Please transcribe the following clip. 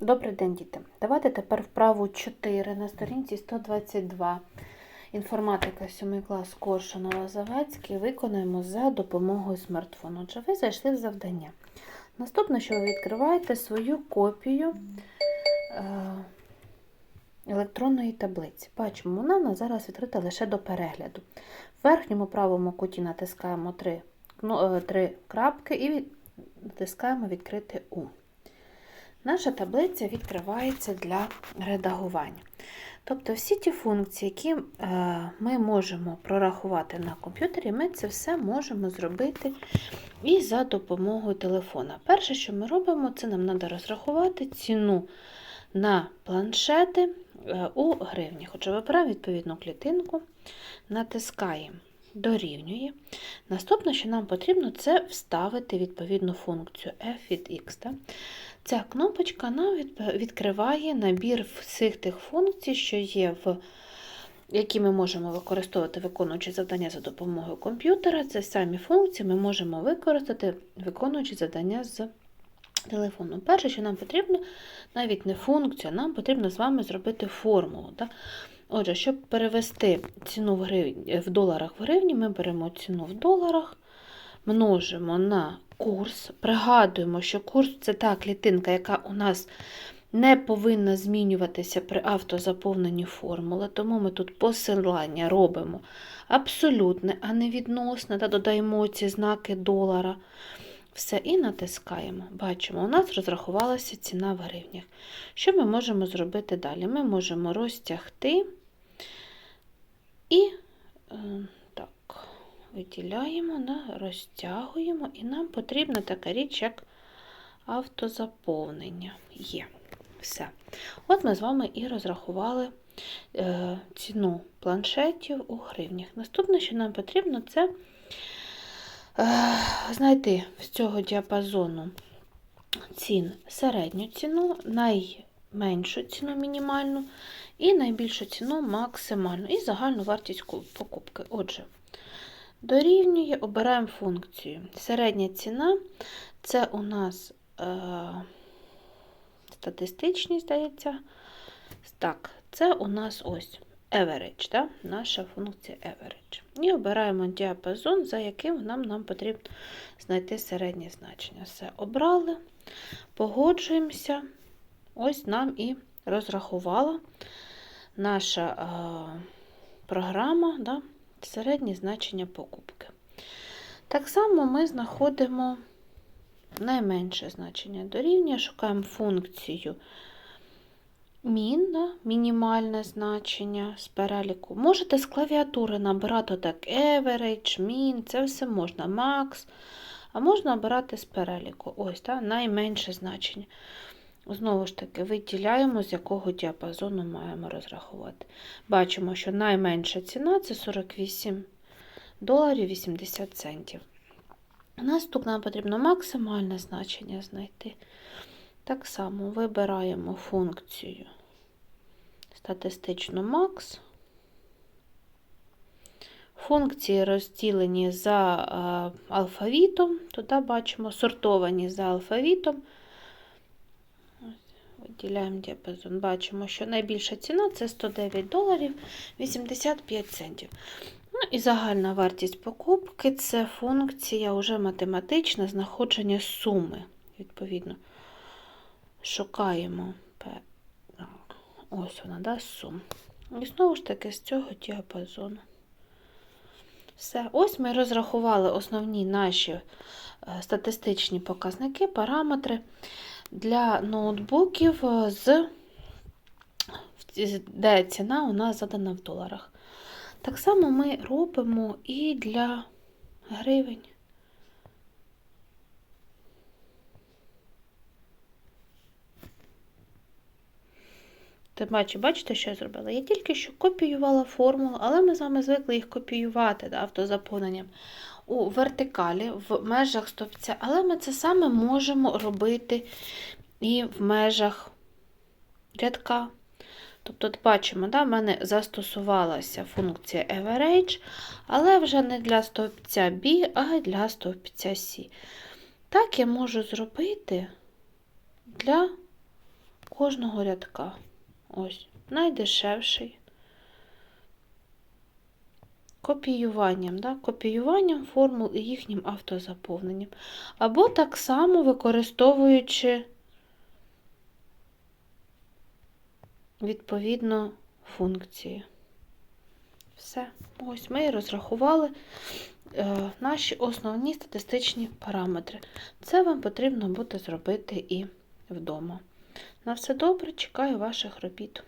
Добрий день, діти. Давайте тепер вправу 4 на сторінці 122. Інформатика 7 клас Коршунова Завадський виконуємо за допомогою смартфону. Отже, ви зайшли в завдання. Наступне, що ви відкриваєте свою копію е, електронної таблиці. Бачимо, вона зараз відкрита лише до перегляду. В верхньому правому куті натискаємо три, кно- е, три крапки і натискаємо відкрити У. Наша таблиця відкривається для редагування. Тобто всі ті функції, які е, ми можемо прорахувати на комп'ютері, ми це все можемо зробити і за допомогою телефона. Перше, що ми робимо, це нам треба розрахувати ціну на планшети е, у гривнях. Отже, вибираємо відповідну клітинку, натискаємо дорівнює. Наступне, що нам потрібно, це вставити відповідну функцію f від x. Ця кнопочка нам відкриває набір всіх тих функцій, що є в які ми можемо використовувати, виконуючи завдання за допомогою комп'ютера. Це самі функції ми можемо використати, виконуючи завдання з телефону. Перше, що нам потрібно, навіть не функція, нам потрібно з вами зробити формулу. Так? Отже, щоб перевести ціну в, гривні, в доларах в гривні, ми беремо ціну в доларах, множимо на курс. Пригадуємо, що курс це та клітинка, яка у нас не повинна змінюватися при автозаповненні формули, тому ми тут посилання робимо абсолютне, а не відносне, та додаємо ці знаки долара. Все, і натискаємо. Бачимо, у нас розрахувалася ціна в гривнях. Що ми можемо зробити далі? Ми можемо розтягти і е, виділяємо, розтягуємо, і нам потрібна така річ, як автозаповнення. Є. Все. От ми з вами і розрахували е, ціну планшетів у гривнях. Наступне, що нам потрібно, це е, знайти з цього діапазону цін середню ціну, найменшу ціну мінімальну і найбільшу ціну максимальну, і загальну вартість покупки. Отже, дорівнює, обираємо функцію. Середня ціна це у нас е, статистичні, здається. Так, це у нас ось average, да? наша функція average. І обираємо діапазон, за яким нам, нам потрібно знайти середнє значення. Все, обрали, погоджуємося. Ось нам і розрахувала наша е, програма да? Середнє значення покупки. Так само ми знаходимо найменше значення дорівнює, шукаємо функцію да, мінімальне значення з переліку. Можете з клавіатури набирати так average, min, це все можна, max, а можна обирати з переліку. Ось, да, найменше значення. Знову ж таки, виділяємо, з якого діапазону маємо розрахувати. Бачимо, що найменша ціна це 48 доларів 80 центів. Наступне нам потрібно максимальне значення знайти. Так само вибираємо функцію статистичну макс. Функції розділені за е, алфавітом. Туди бачимо сортовані за алфавітом. Виділяємо діапазон. Бачимо, що найбільша ціна це 109 доларів 85 центів. Ну і загальна вартість покупки це функція вже математична знаходження суми. Відповідно, шукаємо ось вона, да, сум. І знову ж таки з цього діапазону. Все, ось ми розрахували основні наші е, статистичні показники, параметри для ноутбуків, е, з, де ціна у нас задана в доларах. Так само ми робимо і для гривень. Ти бачиш, бачите, що я зробила? Я тільки що копіювала формулу, але ми з вами звикли їх копіювати да, автозаповненням у вертикалі, в межах стовпця, але ми це саме можемо робити і в межах рядка. Тобто, бачимо, да, в мене застосувалася функція average, але вже не для стовпця B, а для стовпця C. Так я можу зробити для кожного рядка. Ось, найдешевший. Копіюванням, да? копіюванням формул і їхнім автозаповненням. Або так само використовуючи відповідно функції. Все. Ось ми розрахували е, наші основні статистичні параметри. Це вам потрібно буде зробити і вдома. На все добре, чекаю ваших робіт.